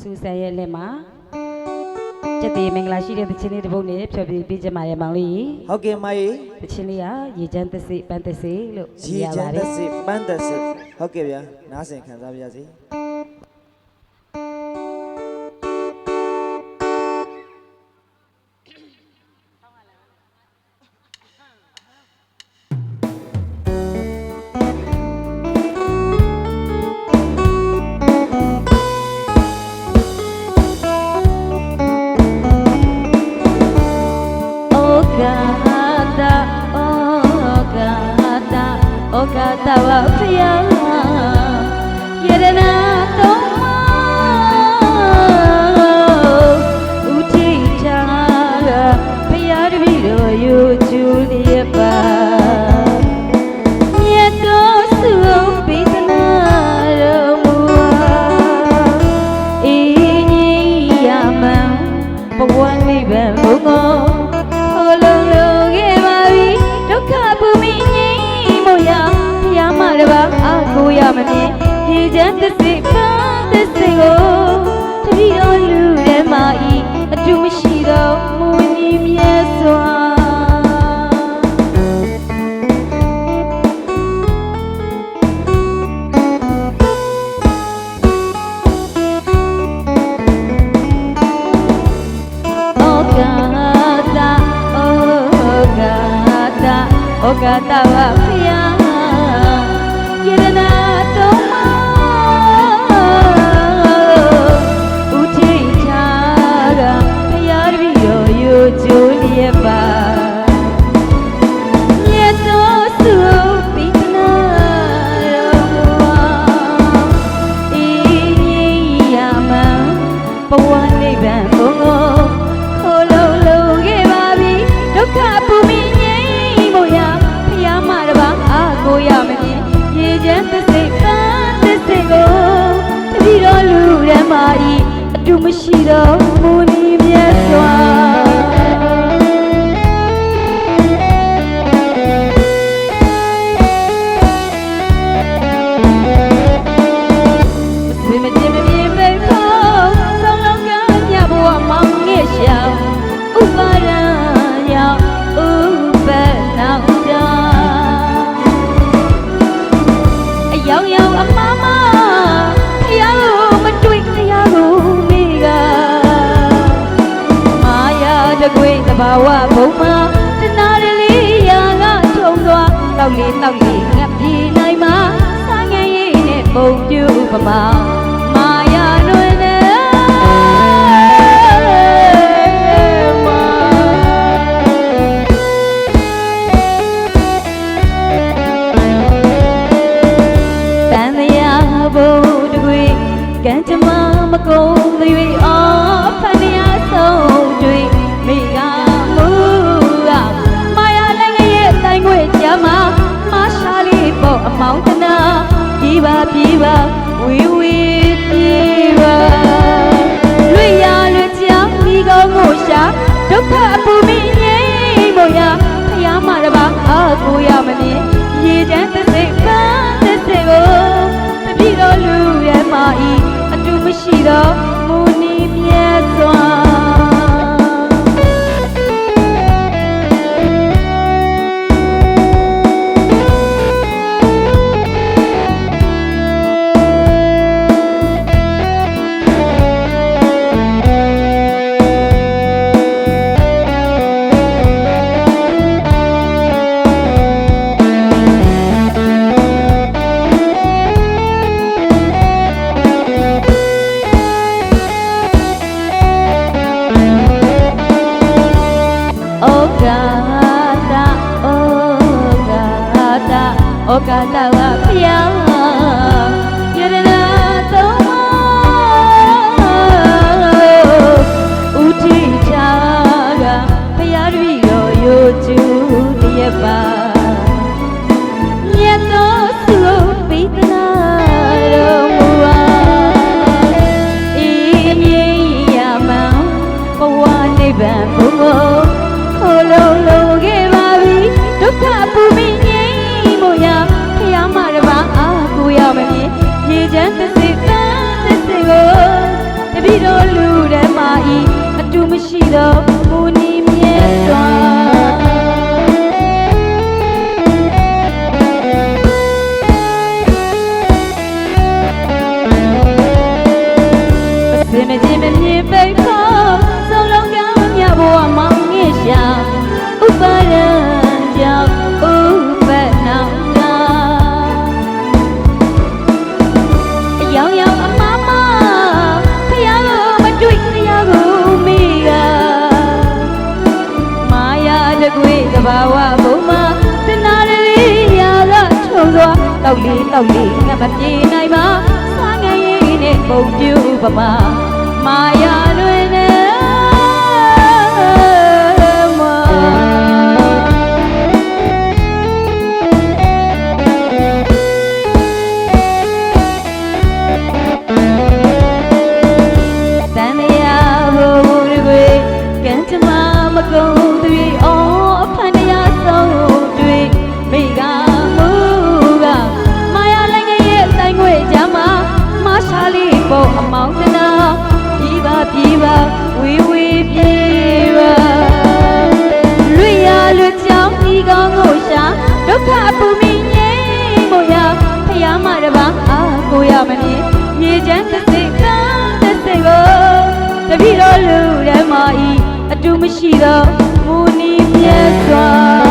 စူဆန်ရဲ့လက်မှာကျက်သေးမင်္ဂလာရှိတဲ့တခြင်းလေးတစ်ပုဒ်နဲ့ဖြောပြပေးကြပါရဲ့မောင်လေးဟုတ်ကဲ့မကြီးတခြင်းလေးကရေချမ်းသက်စေပန်းသက်စေလို့ရေချမ်းသက်စစ်ပန်းသက်စစ်ဟုတ်ကဲ့ဗျာနားဆင်ခံစားပါရစေ သဝဖယားယရနာတော်မှာဥထိတာဖယားတပည့်တော်ယူကျူလျက်ပါမြတ်တော်စုပိသနာတော်မူပါအင်းကြီးရမန်ဘဝနိဗ္ဗာန်ဘုံ မမြင်ရေချမ်းတစ်စိပန်းတစ်စိကိုတပည့်တော်လူထဲမှာဤအတူမရှိတော့မူညီမြတ်စွာဩကာသဩကာသဩကာသဝ မရှိတော့မူနီမြတ်စွာမမတင်မမြင်ပဲဖို့ဆောင်းလောက်ကညဘဝမောင်ငယ်ရှော ဘာဝဘုံမှာတနာရလေးရာကထုံသွားတောက်လေးတောက်လေးငတ်ပြေနိုင်မှာစားငယ်ရေးနဲ့ပုံပြူပမာမာယာနွယ်နဲ့တန်တရားဘုံတကွေကံကြမ္မာမကုံသွေ မောင်းတနာပြေးပါပြေးပါဝေးဝေးပြေးပါလွေရလွေချာမိကောင်းကိုရှာဒုက္ခအပူမိငြိမ်းမို့ရဖယားမတပါအာကိုရမနေရေချမ်းသစိတ်ပန်းသစိတ်ကိုတပည့်တော်လူရဲ့မာဤအတူမရှိတော့ ဩကာသဝ လူတည်းမာဤအတူမရှိသော တောက်လေးတောက်လေးငါမပြေနိုင်ပါစားငယ်ရည်နဲ့ပုံပြူပမာမာ ရှိသောမူနီမြတ်စွာ